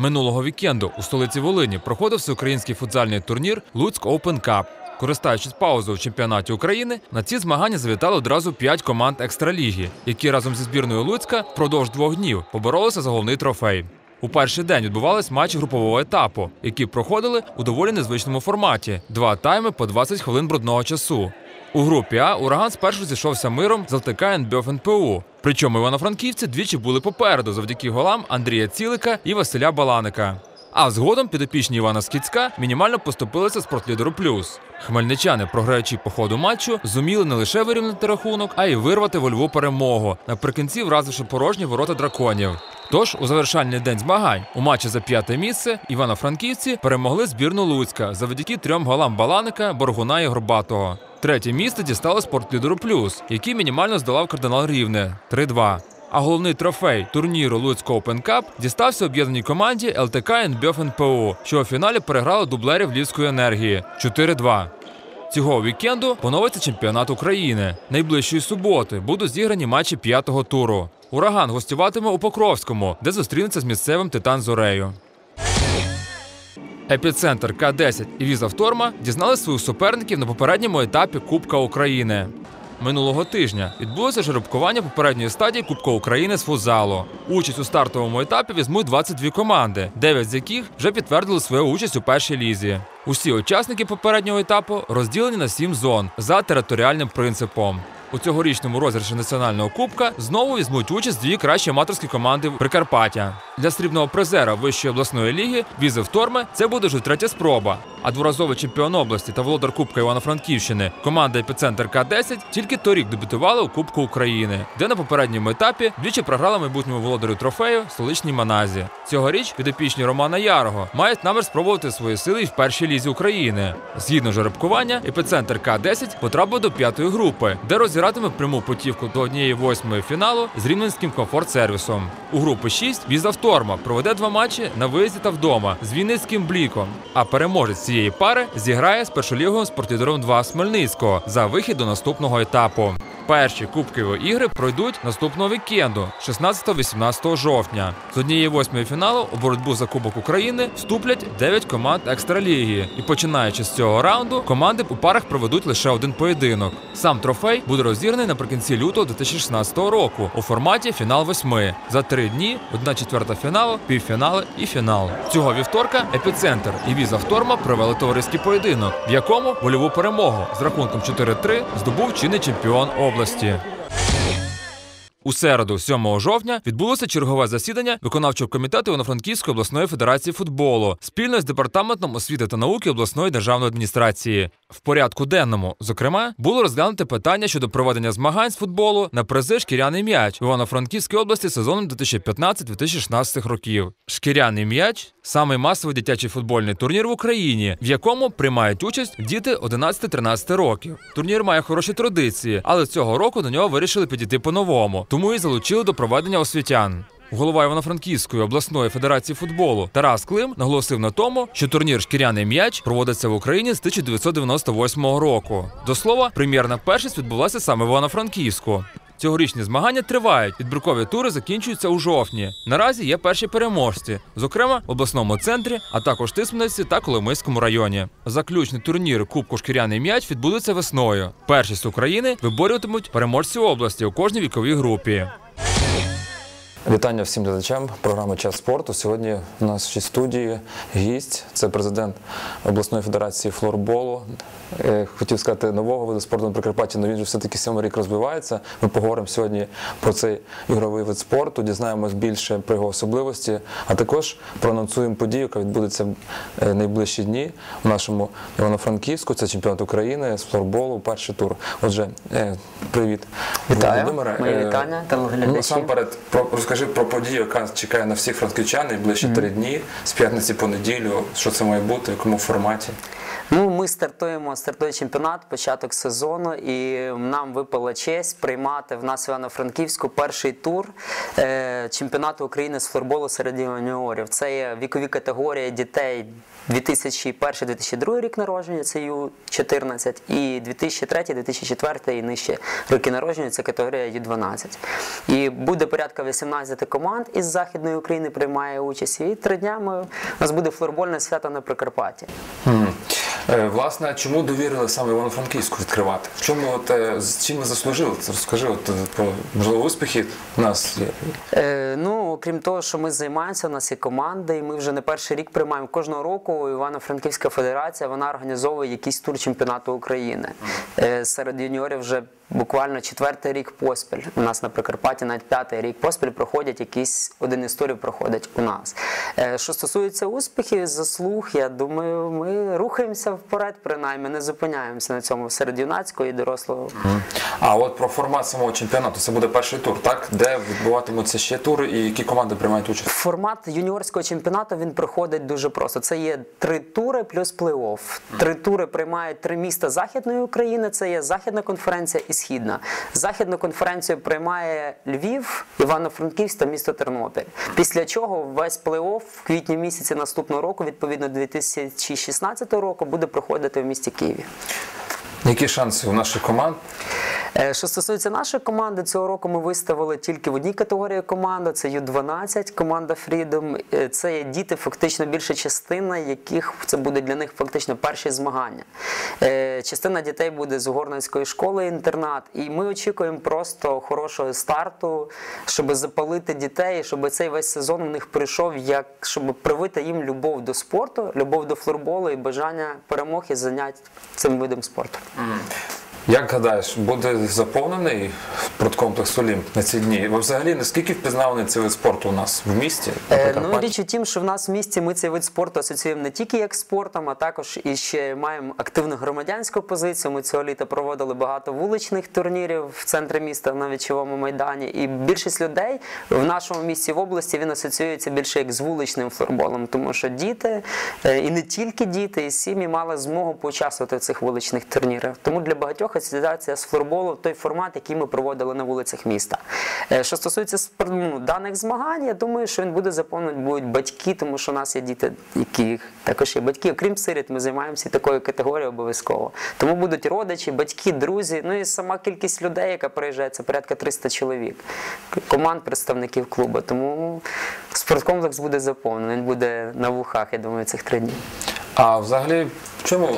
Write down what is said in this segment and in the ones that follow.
Минулого вікенду у столиці Волині проходив всеукраїнський футзальний турнір Луцьк Open Cup. Користуючись паузою в чемпіонаті України, на ці змагання завітали одразу п'ять команд екстраліги, які разом зі збірною Луцька впродовж двох днів поборолися за головний трофей. У перший день відбувались матчі групового етапу, які проходили у доволі незвичному форматі: два тайми по 20 хвилин брудного часу. У групі А ураган спершу зійшовся миром з ЛТК НБФ НПУ. Причому івано-франківці двічі були попереду завдяки голам Андрія Цілика і Василя Баланика. А згодом підопічні Івана Скіцька мінімально поступилися спортлідеру плюс. Хмельничани, програючи по ходу матчу, зуміли не лише вирівняти рахунок, а й вирвати во Льву перемогу, наприкінці вразивши порожні ворота драконів. Тож у завершальний день змагань у матчі за п'яте місце івано-франківці перемогли збірну Луцька завдяки трьом голам Баланика, Боргуна і Горбатого. Третє місце дістало спортлідеру плюс, який мінімально здолав кардинал Рівне 3-2. А головний трофей турніру Луцьк Open Cup дістався об'єднаній команді ЛТК НБФ НПО, що у фіналі переграла дублерів Львівської енергії 4-2. Цього вікенду поновиться чемпіонат України. Найближчої суботи будуть зіграні матчі п'ятого туру. Ураган гостюватиме у Покровському, де зустрінеться з місцевим Титан Зорею. Епіцентр К-10 і Візавторма дізнали своїх суперників на попередньому етапі Кубка України. Минулого тижня відбулося жеребкування попередньої стадії Кубка України з футзалу. Участь у стартовому етапі візьмуть 22 команди, 9 з яких вже підтвердили свою участь у першій лізі. Усі учасники попереднього етапу розділені на 7 зон за територіальним принципом. У цьогорічному розіграші національного кубка знову візьмуть участь дві кращі аматорські команди Прикарпаття. Для срібного призера вищої обласної ліги Візи Вторме це буде вже третя спроба. А дворазовий чемпіон області та володар Кубка Івано-Франківщини команда Епіцентр К-10 тільки торік дебютувала у Кубку України, де на попередньому етапі двічі програла майбутньому володарю трофею столичній Маназі. Цьогоріч підопічні Романа Ярого мають намір спробувати свої сили і в першій лізі України. Згідно жеребкування, епіцентр К-10 потрапив до п'ятої групи, де розігратиме пряму путівку до однієї восьмої фіналу з рівненським комфорт-сервісом. У групи 6 Віза Вторма проведе два матчі на виїзді та вдома з Вінницьким бліком. А переможець цієї пари зіграє з першоліговим спортлідером 2 Смельницького за вихід до наступного етапу. Перші кубкові ігри пройдуть наступного вікенду, 16-18 жовтня. З однієї восьмої фіналу у боротьбу за Кубок України вступлять 9 команд екстраліги. І починаючи з цього раунду, команди у парах проведуть лише один поєдинок. Сам трофей буде розіграний наприкінці лютого 2016 року у форматі фінал восьми. За три дні одна четверта фіналу, півфінали і фінал. Цього вівторка епіцентр і віза Вторма провели товариський поєдинок, в якому вольову перемогу з рахунком 4-3 здобув чинний чемпіон області. У середу, 7 жовтня, відбулося чергове засідання виконавчого комітету Івано-Франківської обласної федерації футболу спільно з департаментом освіти та науки обласної державної адміністрації. В порядку денному, зокрема, було розглянуте питання щодо проведення змагань з футболу на призи шкіряний м'яч в Івано-Франківській області сезоном 2015-2016 років. Шкіряний м'яч самий масовий дитячий футбольний турнір в Україні, в якому приймають участь діти 11-13 років. Турнір має хороші традиції, але цього року до нього вирішили підійти по-новому, тому і залучили до проведення освітян. Голова Івано-Франківської обласної федерації футболу Тарас Клим наголосив на тому, що турнір Шкіряний м'яч проводиться в Україні з 1998 року. До слова, прем'єрна першість відбулася саме в Івано-Франківську. Цьогорічні змагання тривають. Відбіркові тури закінчуються у жовтні. Наразі є перші переможці, зокрема в обласному центрі, а також Тисменівці та Коломийському районі. Заключний турнір Кубку Шкіряний м'яч відбудеться весною. Першість України виборюватимуть переможці області у кожній віковій групі. Вітання всім глядачам програми Час спорту. Сьогодні у нас в студії гість. Це президент обласної федерації флорболу. Е, Хотів сказати нового виду спорту на Прикарпатті, але він же все-таки сьомий рік розвивається. Ми поговоримо сьогодні про цей ігровий вид спорту, дізнаємось більше про його особливості, а також проанонсуємо подію, яка відбудеться е, найближчі дні в нашому Івано-Франківську. Це чемпіонат України з флорболу, перший тур. Отже, е, привіт, Вітаю. Володимире. Мої вітання, Ну, насамперед, про, розкажи про подію, яка чекає на всіх франківчан найближчі три дні з п'ятниці по неділю. Що це має бути, в якому форматі? Ну, ми стартуємо, стартує чемпіонат, початок сезону, і нам випала честь приймати в нас Івано-Франківську перший тур е, чемпіонату України з флорболу серед юніорів. Це є вікові категорії дітей 2001-2002 рік народження, це Ю-14, і 2003-2004 і нижче роки народження, це категорія Ю-12. І буде порядка 18 команд із Західної України приймає участь. І три дня ми, у нас буде флорбольне свято на Прикарпатті. Мгм. Е, Власне, чому довірили саме Івано-Франківську відкривати? В чому от, е, з чим ми заслужили? Це розкажи от, е, про можливо успіхи у нас є. Е, ну, окрім того, що ми займаємося, у нас є команда, і ми вже не перший рік приймаємо. Кожного року Івано-Франківська федерація вона організовує якийсь тур чемпіонату України. Е, серед юніорів вже буквально четвертий рік поспіль. У нас на Прикарпатті навіть п'ятий рік поспіль проходять якісь один із турів проходить у нас. Е, що стосується успіхів, заслуг, я думаю, ми рухаємося вперед, принаймні не зупиняємося на цьому серед юнацького і дорослого. А от про формат самого чемпіонату це буде перший тур, так? Де відбуватимуться ще тури і які команди приймають участь? Формат юніорського чемпіонату він проходить дуже просто. Це є три тури плюс плей-офф. Три тури приймають три міста Західної України. Це є Західна конференція і Східна. Західну конференцію приймає Львів, Івано-Франківськ та місто Тернопіль. Після чого весь плей-офф в квітні місяці наступного року, відповідно 2016 року, буде проходити в місті Києві. Які шанси у наших команд? Е, Що стосується нашої команди, цього року ми виставили тільки в одній категорії команду, це Ю-12, команда Freedom. Е, Це є діти, фактично більша частина, яких це буде для них фактично перші змагання. Е, Частина дітей буде з Угорницької школи інтернат, і ми очікуємо просто хорошого старту, щоб запалити дітей, щоб цей весь сезон у них прийшов, як щоб привити їм любов до спорту, любов до флорболу і бажання перемог і занять цим видом спорту. Як гадаєш, буде заповнений спорткомплекс Олімп на ці дні? Ви взагалі наскільки впізнаваний цей вид спорту у нас в місті? Е, Ну, річ у тім, що в нас в місті ми цей вид спорту асоціюємо не тільки як спортом, а також і ще маємо активну громадянську позицію. Ми цього літа проводили багато вуличних турнірів в центрі міста на вічовому майдані. І більшість людей в нашому місті в області він асоціюється більше як з вуличним флорболом, тому що діти е, і не тільки діти, і сім'ї мали змогу поучаствувати в цих вуличних турнірах. Тому для багатьох асоціація з флорболу той формат, який ми проводили на вулицях міста. Е, Що стосується ну, даних змагань, я думаю, що він буде заповнений будуть батьки, тому що у нас є діти, які також є батьки. Окрім сиріт, ми займаємося такою категорією обов'язково. Тому будуть родичі, батьки, друзі. Ну і сама кількість людей, яка приїжджає, це порядка 300 чоловік. Команд, представників клубу. Тому спорткомплекс буде заповнений. Він буде на вухах, я думаю, цих три дні. А взагалі, чому,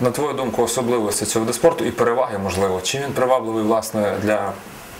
на твою думку, особливості цього виду спорту і переваги, можливо? Чим він привабливий, власне, для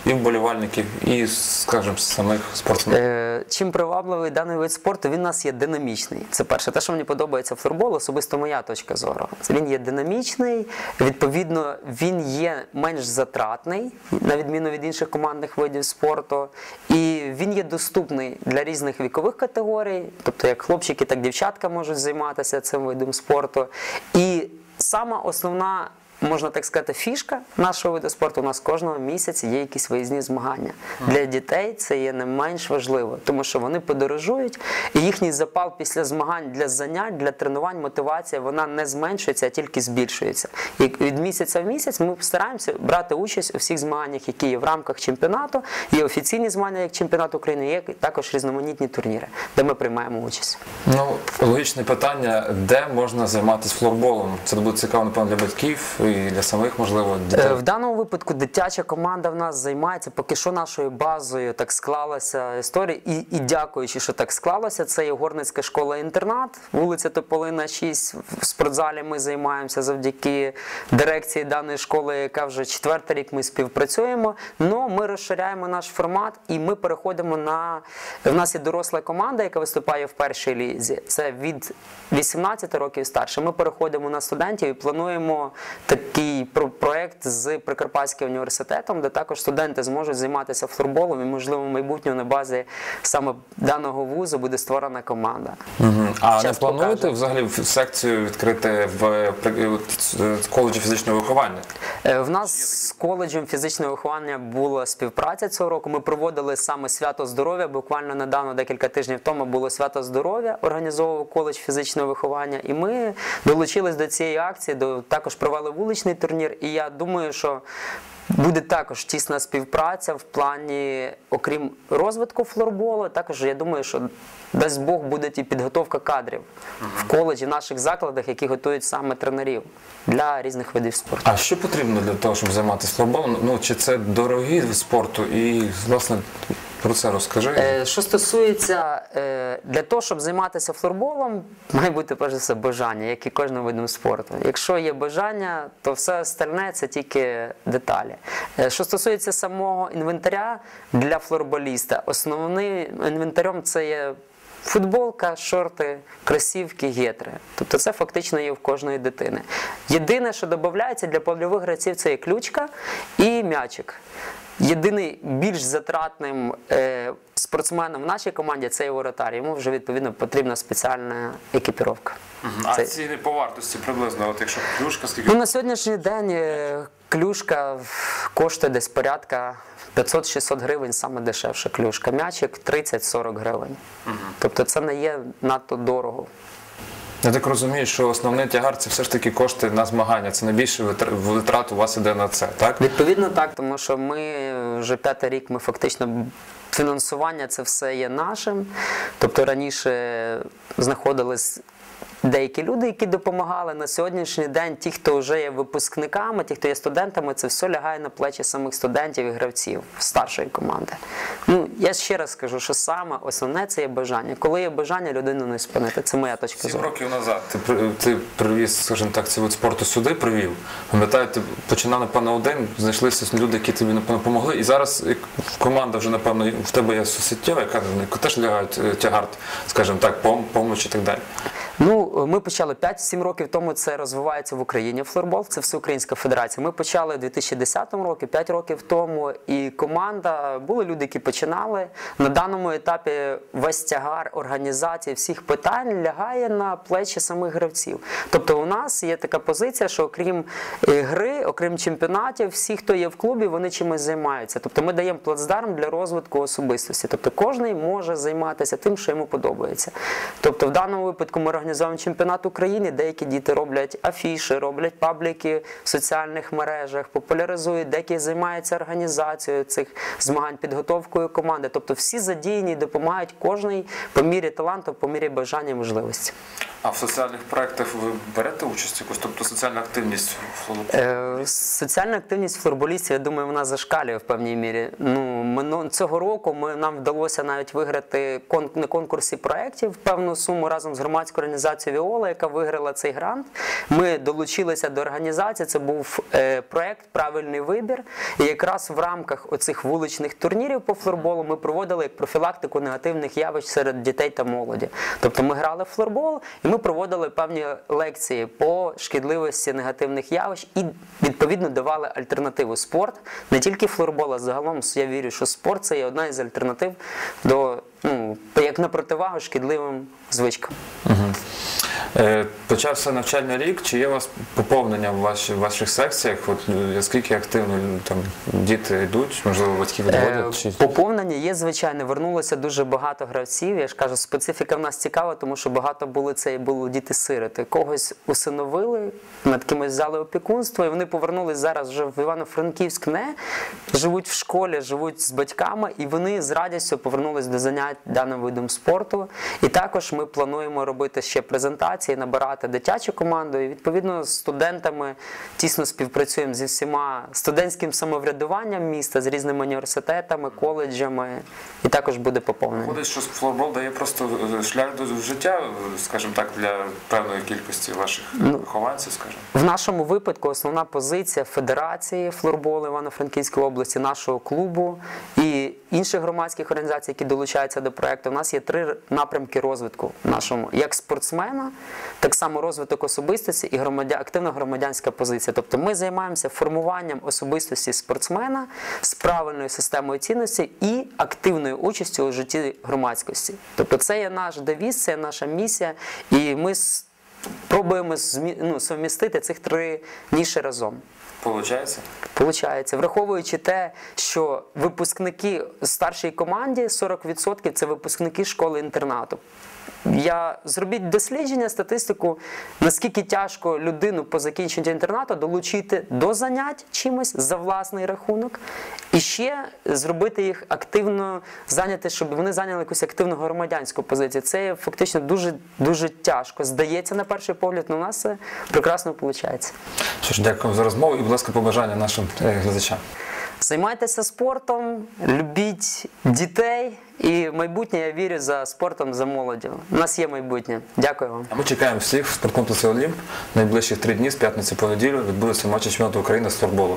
і вболівальників, і, скажімо, самих спортсменів? Е, Чим привабливий даний вид спорту, він у нас є динамічний. Це перше. Те, що мені подобається флорболу, особисто моя точка зору. Він є динамічний, відповідно, він є менш затратний, на відміну від інших командних видів спорту. І він є доступний для різних вікових категорій, тобто як хлопчики, так і дівчатка можуть займатися цим видом спорту. І сама основна можна так сказати, фішка нашого виду спорту. У нас кожного місяця є якісь виїзні змагання. Для дітей це є не менш важливо, тому що вони подорожують, і їхній запал після змагань для занять, для тренувань, мотивація вона не зменшується, а тільки збільшується. І від місяця в місяць ми стараємося брати участь у всіх змаганнях, які є в рамках чемпіонату. Є офіційні змагання, як чемпіонат України, є також різноманітні турніри, де ми приймаємо участь. Ну, логічне питання, де можна займатися флорболом? Це буде цікаво, напевно, для батьків і для самих, можливо, дітей. Е, В даному випадку дитяча команда в нас займається поки що нашою базою. Так склалася історія. І, і дякуючи, що так склалося, це є Горницька школа-інтернат, вулиця Тополина, 6. В спортзалі ми займаємося завдяки дирекції даної школи, яка вже четвертий рік ми співпрацюємо. Но ми розширяємо наш формат і ми переходимо на в нас є доросла команда, яка виступає в першій лізі. Це від 18 років старше. Ми переходимо на студентів і плануємо такий такий про- проект з Прикарпатським університетом, де також студенти зможуть займатися флорболом і, можливо, в майбутньому на базі саме даного вузу буде створена команда. А не плануєте взагалі секцію відкрити в коледжі фізичного виховання? Е, В нас з коледжем фізичного виховання була співпраця цього року. Ми проводили саме свято здоров'я. Буквально недавно, декілька тижнів тому, було свято здоров'я, організовував коледж фізичного виховання. І ми долучились до цієї акції, до також провели вуличний турнір. І я думаю, що. Буде також тісна співпраця в плані, окрім розвитку флорболу, також я думаю, що дасть Бог буде і підготовка кадрів в коледжі, в наших закладах, які готують саме тренерів для різних видів спорту. А що потрібно для того, щоб займатися флорболом? Ну чи це дорогі вид спорту? І власне про це розкажи. Е, Що стосується е, для того, щоб займатися флорболом, має бути перш за все бажання, як і кожним видом спорту. Якщо є бажання, то все остальне це тільки деталі. Е, Що стосується самого інвентаря для флорболіста, основним інвентарем це є. Футболка, шорти, кросівки, гетри. Тобто це фактично є в кожної дитини. Єдине, що додається для польових гравців, це є ключка і м'ячик. Єдиний більш затратним е, спортсменом в нашій команді це є воротар. Йому вже відповідно потрібна спеціальна екіпіровка. А Це- ціни по вартості приблизно, от якщо клюшка, скільки Ну, на сьогоднішній день е, клюшка коштує десь порядка 500-600 гривень, саме дешевша клюшка. М'ячик 30-40 гривень. Тобто це не є надто дорого. Я так розумію, що основний тягар це все ж таки кошти на змагання. Це найбільше витрат у вас іде на це, так? Відповідно, так, тому що ми вже п'ятий рік, ми фактично фінансування це все є нашим. Тобто раніше знаходились. Деякі люди, які допомагали на сьогоднішній день, ті, хто вже є випускниками, ті, хто є студентами, це все лягає на плечі самих студентів і гравців старшої команди. Ну я ще раз скажу, що саме основне це є бажання. Коли є бажання, людину не спинити. Це моя точка Сім років назад ти, при- ти привіз, скажімо так, цей вид спорту сюди привів. Пам'ятаю, ти починав, напевно, один, знайшлися люди, які тобі, напевно, допомогли. І зараз команда вже, напевно, в тебе є суттєва, яка теж лягають е, тягар, скажімо так, пом- помочі і так далі. Ну, ми почали 5-7 років тому. Це розвивається в Україні флорбол. Це всеукраїнська федерація. Ми почали у 2010 році, 5 років тому. І команда були люди, які починали. На даному етапі весь тягар організації всіх питань лягає на плечі самих гравців. Тобто, у нас є така позиція, що окрім е, гри, окрім чемпіонатів, всі, хто є в клубі, вони чимось займаються. Тобто, ми даємо плацдарм для розвитку особистості. Тобто, кожен може займатися тим, що йому подобається. Тобто, в даному випадку ми організовуємо чемпіонат України. Деякі діти роблять афіши, роблять пабліки в соціальних мережах, популяризують, деякі займаються організацією цих змагань, підготовкою команди. Тобто, всі задіяні допомагають кожний по мірі таланту, по мірі бажання і можливості. А в соціальних проєктах ви берете участь якусь, тобто соціальна активність в флорболі? Е, Соціальна активність флорболістів, я думаю, вона зашкалює в певній мірі. Ну, мину- цього року ми, нам вдалося навіть виграти кон, на конкурсі проєктів певну суму разом з громадською організацією Віола, яка виграла цей грант. Ми долучилися до організації. Це був е, проєкт Правильний вибір. І якраз в рамках оцих вуличних турнірів по флорболу ми проводили як профілактику негативних явищ серед дітей та молоді. Тобто ми грали в флорбол і ми проводили певні лекції по шкідливості негативних явищ і відповідно давали альтернативу спорт, не тільки флорбол, а загалом я вірю, що спорт це є одна із альтернатив до ну як на противагу шкідливим звичкам. Е, Почався навчальний рік. Чи є у вас поповнення в ваші- в ваших секціях? От е, скільки активно там діти йдуть? Можливо, батьки відводять? Чи... Е, Поповнення є, звичайно, вернулося дуже багато гравців. Я ж кажу, специфіка в нас цікава, тому що багато були це і були діти-сироти. Когось усиновили, над кимось взяли опікунство, і вони повернулись зараз вже в Івано-Франківськ, не живуть в школі, живуть з батьками, і вони з радістю повернулись до занять даним видом спорту. І також ми плануємо робити ще презентації, набирати дитячу команду. І відповідно з студентами тісно співпрацюємо зі всіма студентським самоврядуванням міста, з різними університетами, коледжами, і також буде поповнення. Виходить, що флорбол дає просто е, шлях до життя, скажімо так, для певної кількості ваших вихованців, скажімо. В нашому випадку основна позиція Федерації флорболу Івано-Франківської області, нашого клубу і інших громадських організацій, які долучаються до проекту. У нас є три напрямки розвитку нашому як спортсмена, так само розвиток особистості і громадя... активна громадянська позиція. Тобто ми займаємося формуванням особистості спортсмена з правильною системою цінностей і активною участю у житті громадськості. Тобто, це є наш девіз, це є наша місія, і ми пробуємо ну, совмістити цих три ніші разом. Получається? Получається, враховуючи те, що випускники старшій команді 40% це випускники школи-інтернату. Я зробіть дослідження, статистику, наскільки тяжко людину по закінченню інтернату долучити до занять чимось за власний рахунок, і ще зробити їх активно зайняти, щоб вони зайняли якусь активну громадянську позицію. Це фактично дуже дуже тяжко. Здається, на перший погляд, але у нас це прекрасно виходить. Що ж, дякую за розмову і, ласка, побажання нашим е, глядачам. Займайтеся спортом, любіть дітей і майбутнє я вірю за спортом, за молоддю. У нас є майбутнє. Дякую вам. А ми чекаємо всіх в спорткомплексі Олімп. Найближчих три дні з п'ятниці по неділю відбудеться матчі чемпіонату України з флорболу.